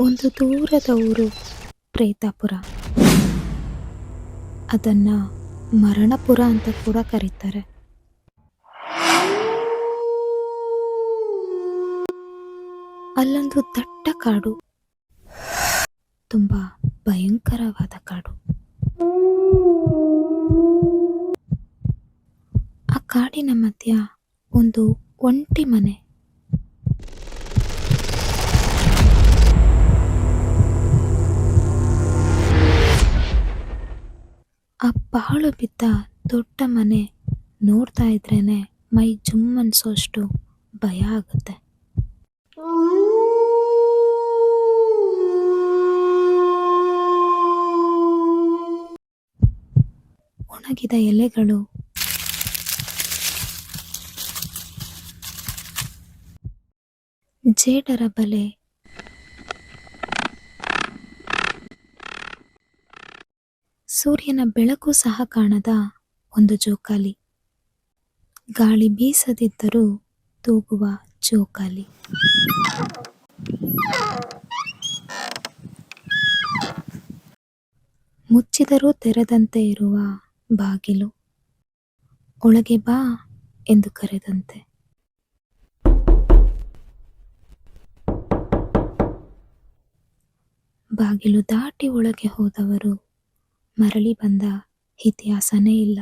ಒಂದು ದೂರದ ಊರು ಪ್ರೇತಾಪುರ. ಅದನ್ನ ಮರಣಪುರ ಅಂತ ಕೂಡ ಕರೀತಾರೆ. ಅಲ್ಲೊಂದು ದಟ್ಟ ಕಾಡು. ತುಂಬಾ ಭಯಂಕರವಾದ ಕಾಡು. ಆ ಕಾಡಿನ ಮಧ್ಯ ಒಂದು ಒಂಟಿ ಮನೆ. ಆ ಪಾಳು ಬಿದ್ದ ದೊಡ್ಡ ಮನೆ ನೋಡ್ತಾ ಇದ್ರೇನೆ ಮೈ ಜುಮ್ ಅನ್ಸೋಷ್ಟು ಭಯ ಆಗುತ್ತೆ. ಒಣಗಿದ ಎಲೆಗಳು ಜೇಡರ ಬಲೆ ಸೂರ್ಯನ ಬೆಳಕು ಸಹ ಕಾಣದ ಒಂದು ಜೋಕಾಲಿ. ಗಾಳಿ ಬೀಸದಿದ್ದರೂ ತೂಗುವ ಜೋಕಾಲಿ. ಮುಚ್ಚಿದರೂ ತೆರೆದಂತೆ ಇರುವ ಬಾಗಿಲು. ಒಳಗೆ ಬಾ ಎಂದು ಕರೆದಂತೆ. ಬಾಗಿಲು ದಾಟಿ ಒಳಗೆ ಹೋದವರು ಮರಳಿ ಬಂದ ಇತಿಹಾಸನೇ ಇಲ್ಲ.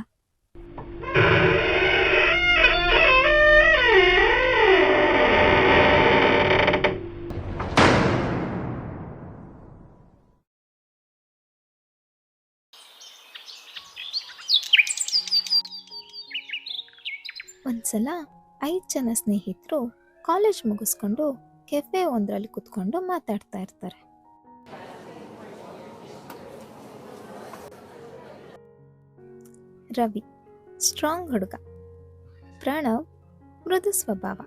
ಒಂದ್ಸಲ ಐದು ಜನ ಸ್ನೇಹಿತರು ಕಾಲೇಜ್ ಮುಗಿಸ್ಕೊಂಡು ಕೆಫೆ ಒಂದರಲ್ಲಿ ಕುತ್ಕೊಂಡು ಮಾತಾಡ್ತಾ ಇರ್ತಾರೆ. ರವಿ ಸ್ಟ್ರಾಂಗ್ ಹುಡುಗ. ಪ್ರಣವ್, ಮೃದು ಸ್ವಭಾವ.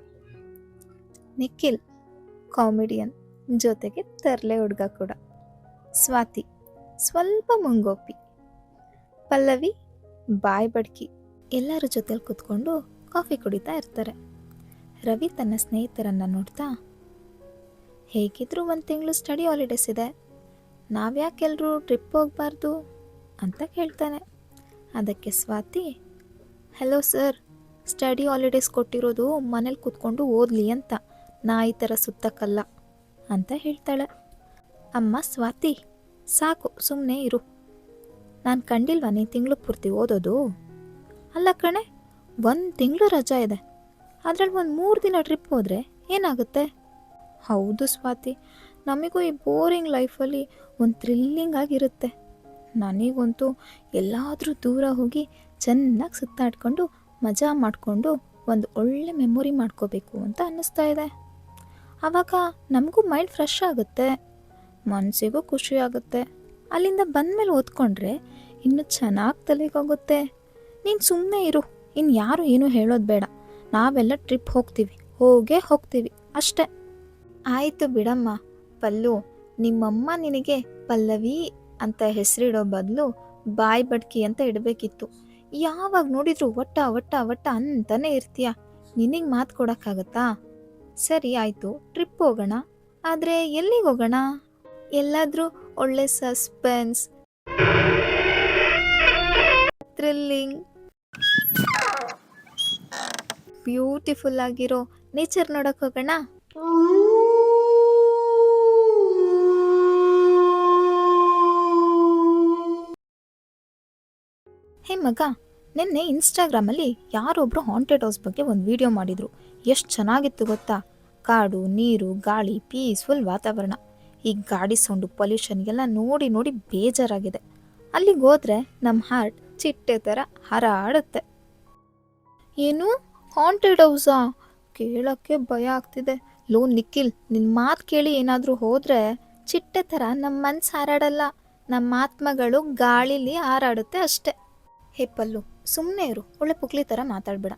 ನಿಖಿಲ್ ಕಾಮಿಡಿಯನ್ ಜೊತೆಗೆ ತರಲೆ ಹುಡುಗ ಕೂಡ. ಸ್ವಾತಿ, ಸ್ವಲ್ಪ ಮುಂಗೋಪಿ. ಪಲ್ಲವಿ, ಬಾಯ್ ಬಡ್ಕಿ. ಎಲ್ಲರ ಜೊತೆಲಿ ಕುತ್ಕೊಂಡು ಕಾಫಿ ಕುಡಿತಾ ಇರ್ತಾರೆ. ರವಿ ತನ್ನ ಸ್ನೇಹಿತರನ್ನು ನೋಡ್ತಾ, ಹೇಗಿದ್ರು ಒಂದು ತಿಂಗಳು ಸ್ಟಡಿ ಹಾಲಿಡೇಸ್ ಇದೆ. ನಾವ್ಯಾಕೆಲ್ಲರೂ ಟ್ರಿಪ್ ಹೋಗಬಾರ್ದು? ಅಂತ ಕೇಳ್ತಾನೆ. ಅದಕ್ಕೆ Swathi hello sir study holidays ಕೊಟ್ಟಿರೋದು ಮನೇಲಿ ಕೂತ್ಕೊಂಡು ಓದಲಿ ಅಂತ. ನಾ ಈ ಥರ ಸುತ್ತಕ್ಕಲ್ಲ ಅಂತ ಹೇಳ್ತಾಳೆ. ಅಮ್ಮ, ಸ್ವಾತಿ, ಸಾಕು ಸುಮ್ಮನೆ ಇರು. ನಾನು ಕಂಡಿಲ್ವಾ ನೀನು ತಿಂಗಳು ಪೂರ್ತಿ ಓದೋದು? ಅಲ್ಲ ಕಣೆ, ಒಂದು ತಿಂಗಳು ರಜಾ ಇದೆ. ಅದರಲ್ಲಿ ಒಂದು ಮೂರು ದಿನ ಟ್ರಿಪ್ ಹೋದರೆ ಏನಾಗುತ್ತೆ? ಹೌದು ಸ್ವಾತಿ, ನಮಗೂ ಈ ಬೋರಿಂಗ್ ಲೈಫಲ್ಲಿ ಒಂದು ಥ್ರಿಲ್ಲಿಂಗ್ ಆಗಿರುತ್ತೆ. ನನಗಂತೂ ಎಲ್ಲಾದರೂ ದೂರ ಹೋಗಿ ಚೆನ್ನಾಗಿ ಸುತ್ತಾಡ್ಕೊಂಡು, ಮಜಾ ಮಾಡಿಕೊಂಡು ಒಂದು ಒಳ್ಳೆ ಮೆಮೊರಿ ಮಾಡ್ಕೋಬೇಕು ಅಂತ ಅನ್ನಿಸ್ತಾ ಇದೆ. ಆವಾಗ ನಮಗೂ ಮೈಂಡ್ ಫ್ರೆಶ್ ಆಗುತ್ತೆ ಮನಸ್ಸಿಗೂ ಖುಷಿ ಆಗುತ್ತೆ. ಅಲ್ಲಿಂದ ಬಂದಮೇಲೆ ಓದ್ಕೊಂಡ್ರೆ ಇನ್ನೂ ಚೆನ್ನಾಗಿ ತಲೆಗೋಗುತ್ತೆ. ನೀನು ಸುಮ್ಮನೆ ಇರು ಇನ್ನು ಯಾರು ಏನೂ ಹೇಳೋದು ಬೇಡ. ನಾವೆಲ್ಲ ಟ್ರಿಪ್ ಹೋಗ್ತೀವಿ, ಹೋಗೇ ಹೋಗ್ತೀವಿ, ಅಷ್ಟೇ. ಆಯಿತು ಬಿಡಮ್ಮ, ಪಲ್ಲು. ನಿಮ್ಮಮ್ಮ ನಿನಗೆ ಪಲ್ಲವಿ ಅಂತ ಹೆಸರಿಡೋ ಬದಲು ಬಾಯಿ ಬಡ್ಕಿ ಅಂತ ಇಡಬೇಕಿತ್ತು. ಯಾವಾಗ ನೋಡಿದ್ರು ಒಟ್ಟ ಒಟ್ಟ ಒಟ್ಟ ಅಂತಾನೆ ಇರ್ತೀಯ. ನಿನಗೆ ಮಾತು ಕೊಡೋಕ್ಕಾಗತ್ತಾ? ಸರಿ ಆಯಿತು ಟ್ರಿಪ್ ಹೋಗೋಣ. ಆದರೆ ಎಲ್ಲಿಗೆ ಹೋಗೋಣ? ಎಲ್ಲಾದರೂ ಒಳ್ಳೆ ಸಸ್ಪೆನ್ಸ್ ಥ್ರಿಲ್ಲಿಂಗ್ ಬ್ಯೂಟಿಫುಲ್ ಆಗಿರೋ ನೇಚರ್ ನೋಡಕ್ ಹೋಗೋಣ. ಮಗ, ನಿನ್ನೆ ಇನ್ಸ್ಟಾಗ್ರಾಮಲ್ಲಿ ಯಾರೊಬ್ಬರು ಹಾಂಟೆಡ್ ಹೌಸ್ ಬಗ್ಗೆ ಒಂದು ವಿಡಿಯೋ ಮಾಡಿದ್ರು. ಎಷ್ಟು ಚೆನ್ನಾಗಿತ್ತು ಗೊತ್ತಾ? ಕಾಡು, ನೀರು, ಗಾಳಿ ಪೀಸ್ಫುಲ್ ವಾತಾವರಣ. ಈ ಗಾಡಿ ಸೌಂಡು ಪೊಲ್ಯೂಷನ್ಗೆಲ್ಲ ನೋಡಿ ನೋಡಿ ಬೇಜಾರಾಗಿದೆ. ಅಲ್ಲಿಗೆ ಹೋದ್ರೆ ನಮ್ಮ ಹಾರ್ಟ್ ಚಿಟ್ಟೆ ಥರ ಹರಾಡುತ್ತೆ. ಏನು? ಹಾಂಟೆಡ್ ಹೌಸಾ ಕೇಳೋಕ್ಕೆ ಭಯ ಆಗ್ತಿದೆ. ಲೋ, ನಿಖಿಲ್ ನಿನ್ನ ಮಾತು ಕೇಳಿ ಏನಾದರೂ ಹೋದರೆ ಚಿಟ್ಟೆ ಥರ ನಮ್ಮ ಮನ್ಸು ಹಾರಾಡಲ್ಲ. ನಮ್ಮ ಆತ್ಮಗಳು ಗಾಳಿಲಿ ಹಾರಾಡುತ್ತೆ ಅಷ್ಟೆ. ಹೇ ಪಲ್ಲು ಸುಮ್ಮನೆ ಇರು, ಒಳ್ಳೆ ಪುಕ್ಲಿ ಥರ ಮಾತಾಡ್ಬೇಡ.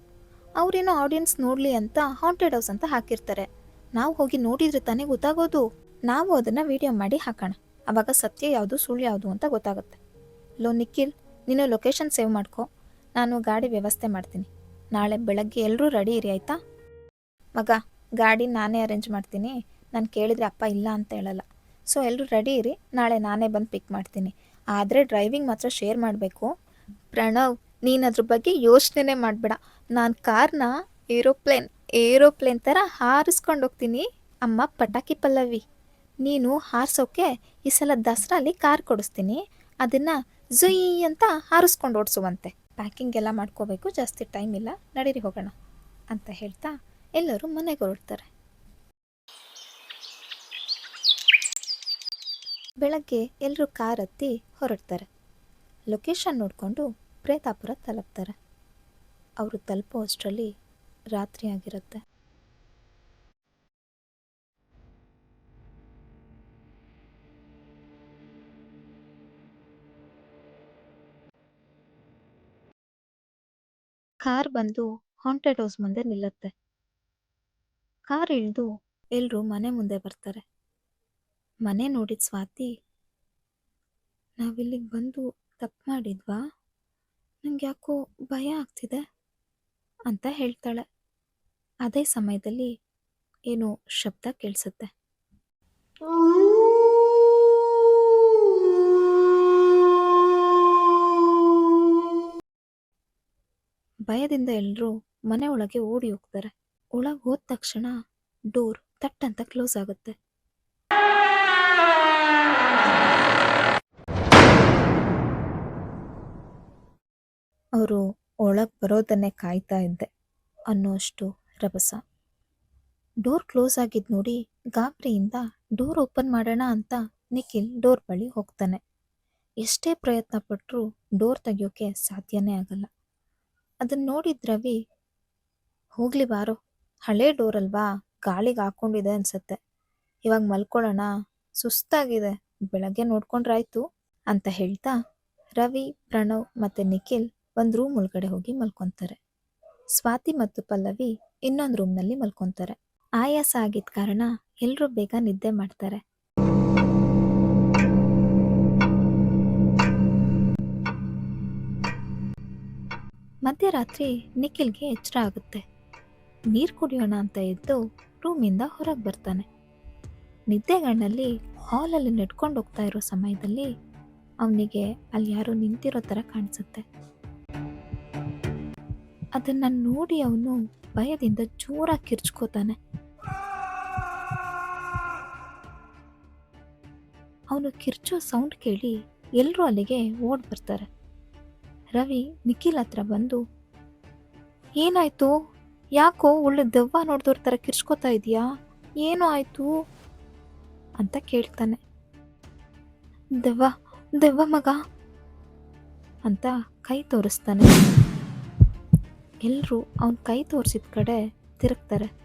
ಅವ್ರೇನೋ ಆಡಿಯನ್ಸ್ ನೋಡಲಿ ಅಂತ ಹಾಂಟೆಡ್ ಹೌಸ್ ಅಂತ ಹಾಕಿರ್ತಾರೆ. ನಾವು ಹೋಗಿ ನೋಡಿದ್ರೆ ತಾನೇ ಗೊತ್ತಾಗೋದು. ನಾವು ಅದನ್ನು ವಿಡಿಯೋ ಮಾಡಿ ಹಾಕೋಣ. ಅವಾಗ ಸತ್ಯ ಯಾವುದು, ಸುಳ್ಳು ಯಾವುದು ಅಂತ ಗೊತ್ತಾಗುತ್ತೆ. ಲೋ, ನಿಖಿಲ್, ನೀನು ಲೊಕೇಶನ್ ಸೇವ್ ಮಾಡ್ಕೊ. ನಾನು ಗಾಡಿ ವ್ಯವಸ್ಥೆ ಮಾಡ್ತೀನಿ. ನಾಳೆ ಬೆಳಗ್ಗೆ ಎಲ್ಲರೂ ರೆಡಿ ಇರಿ, ಆಯಿತಾ? ಮಗ, ಗಾಡಿ ನಾನೇ ಅರೇಂಜ್ ಮಾಡ್ತೀನಿ. ನಾನು ಕೇಳಿದ್ರೆ ಅಪ್ಪ ಇಲ್ಲ ಅಂತ ಹೇಳಲ್ಲ. ಸೊ ಎಲ್ಲರೂ ರೆಡಿ ಇರಿ. ನಾಳೆ ನಾನೇ ಬಂದು ಪಿಕ್ ಮಾಡ್ತೀನಿ. ಆದರೆ ಡ್ರೈವಿಂಗ್ ಮಾತ್ರ ಶೇರ್ ಮಾಡಬೇಕು. ಪ್ರಣವ್, ನೀನು ಅದ್ರ ಬಗ್ಗೆ ಯೋಚನೆ ಮಾಡಬೇಡ. ನಾನು ಕಾರ್ನ ಏರೋಪ್ಲೇನ್ ಏರೋಪ್ಲೇನ್ ಥರ ಹಾರಿಸ್ಕೊಂಡು ಹೋಗ್ತೀನಿ. ಅಮ್ಮ ಪಟಾಕಿ ಪಲ್ಲವಿ. ನೀನು ಹಾರಿಸೋಕೆ ಈ ಸಲ ದಸರಾಲಿ ಕಾರ್ ಕೊಡಿಸ್ತೀನಿ. ಅದನ್ನು ಝುಯಿ ಅಂತ ಹಾರಿಸ್ಕೊಂಡು ಓಡಿಸುವಂತೆ. ಪ್ಯಾಕಿಂಗ್ ಎಲ್ಲ ಮಾಡ್ಕೋಬೇಕು, ಜಾಸ್ತಿ ಟೈಮ್ ಇಲ್ಲ. ನಡೀರಿ ಹೋಗೋಣ ಅಂತ ಹೇಳ್ತಾ ಎಲ್ಲರೂ ಮನೆಗೆ ಹೊರಡ್ತಾರೆ. ಬೆಳಗ್ಗೆ ಎಲ್ಲರೂ ಕಾರ್ ಹತ್ತಿ ಹೊರಡ್ತಾರೆ. ಲೊಕೇಶನ್ ನೋಡಿಕೊಂಡು ಪ್ರೇತಾಪುರ ತಲುಪ್ತಾರೆ. ಅವರು ತಲುಪೋ ಅಷ್ಟರಲ್ಲಿ ರಾತ್ರಿ ಆಗಿರುತ್ತೆ. ಕಾರ್ ಬಂದು ಹಾಂಟೆಡ್ ಹೌಸ್ ಮುಂದೆ ನಿಲ್ಲುತ್ತೆ. ಕಾರ್ ಇಳಿದು ಎಲ್ಲರೂ ಮನೆ ಮುಂದೆ ಬರ್ತಾರೆ. ಮನೆ ನೋಡಿದ ಸ್ವಾತಿ, ನಾವಿಲ್ಲಿಗೆ ಬಂದು ತಪ್ಪು ಮಾಡಿದ್ವಾ? ನಂಗೆ ಯಾಕೋ ಭಯ ಆಗ್ತಿದೆ ಅಂತ ಹೇಳ್ತಾಳೆ. ಅದೇ ಸಮಯದಲ್ಲಿ ಏನೋ ಶಬ್ದ ಕೇಳಿಸುತ್ತೆ. ಭಯದಿಂದ ಎಲ್ಲರೂ ಮನೆ ಒಳಗೆ ಓಡಿ ಹೋಗ್ತಾರೆ. ಒಳಗೆ ಹೋದ ತಕ್ಷಣ ಡೋರ್ ತಟ್ಟಂತ ಕ್ಲೋಸ್ ಆಗುತ್ತೆ. ಅವರು ಒಳಗೆ ಬರೋದನ್ನೇ ಕಾಯ್ತಾ ಇದ್ದೆ ಅನ್ನೋಷ್ಟು ರಭಸ. ಡೋರ್ ಕ್ಲೋಸ್ ಆಗಿದ್ದು ನೋಡಿ ಗಾಬರಿಯಿಂದ ಡೋರ್ ಓಪನ್ ಮಾಡೋಣ ಅಂತ ನಿಖಿಲ್ ಡೋರ್ ಬಳಿ ಹೋಗ್ತಾನೆ. ಎಷ್ಟೇ ಪ್ರಯತ್ನ ಪಟ್ಟರೂ ಡೋರ್ ತೆಗಿಯೋಕೆ ಸಾಧ್ಯನೇ ಆಗಲ್ಲ. ಅದನ್ನ ನೋಡಿದ ರವಿ, ಹೋಗ್ಲಿ ಬಾರೋ, ಹಳೆ ಡೋರ್ ಅಲ್ವಾ? ಗಾಳಿಗೆ ಹಾಕೊಂಡಿದೆ ಅನ್ಸತ್ತೆ. ಇವಾಗ ಮಲ್ಕೊಳ್ಳೋಣ, ಸುಸ್ತಾಗಿದೆ, ಬೆಳಗ್ಗೆ ನೋಡ್ಕೊಂಡ್ರಾಯ್ತು ಅಂತ ಹೇಳ್ತಾ ರವಿ, ಪ್ರಣವ್ ಮತ್ತು ನಿಖಿಲ್ ಒಂದು ರೂಮ್ ಒಳಗಡೆ ಹೋಗಿ ಮಲ್ಕೊತಾರೆ. ಸ್ವಾತಿ ಮತ್ತು ಪಲ್ಲವಿ ಇನ್ನೊಂದು ರೂಮ್ನಲ್ಲಿ ಮಲ್ಕೊತಾರೆ. ಆಯಾಸ ಆಗಿದ್ದ ಕಾರಣ ಎಲ್ಲರೂ ಬೇಗ ನಿದ್ದೆ ಮಾಡ್ತಾರೆ. ಮಧ್ಯರಾತ್ರಿ ನಿಖಿಲ್ಗೆ ಎಚ್ಚರ ಆಗುತ್ತೆ. ನೀರು ಕುಡಿಯೋಣ ಅಂತ ಎದ್ದು ರೂಮಿಂದ ಹೊರಗೆ ಬರ್ತಾನೆ. ನಿದ್ದೆಗಣ್ಣಲ್ಲಿ ಹಾಲಲ್ಲಿ ನಡ್ಕೊಂಡು ಹೋಗ್ತಾ ಇರೋ ಸಮಯದಲ್ಲಿ ಅವನಿಗೆ ಅಲ್ಲಿ ಯಾರೋ ನಿಂತಿರೋ ಥರ ಕಾಣಿಸುತ್ತೆ. ಅದನ್ನ ನೋಡಿ ಅವನು ಭಯದಿಂದ ಜೋರಾಗಿ ಕಿರ್ಚ್ಕೋತಾನೆ. ಅವನು ಕಿರ್ಚೋ ಸೌಂಡ್ ಕೇಳಿ ಎಲ್ಲರೂ ಅಲ್ಲಿಗೆ ಓಡ್ ಬರ್ತಾರೆ. ರವಿ ನಿಖಿಲ್ ಹತ್ರ ಬಂದು, ಏನಾಯ್ತು? ಯಾಕೋ ಒಳ್ಳೆ ದೆವ್ವ ನೋಡಿದವ್ರ ಥರ ಕಿರ್ಚ್ಕೋತಾ ಇದೆಯಾ? ಏನು ಆಯಿತು? ಅಂತ ಕೇಳ್ತಾನೆ. ದೆವ್ವ ದೆವ್ವ ಮಗ, ಅಂತ ಕೈ ತೋರಿಸ್ತಾನೆ. ಎಲ್ಲರೂ ಅವನ ಕೈ ತೋರಿಸಿದ ಕಡೆ ತಿರುಗ್ತಾರೆ.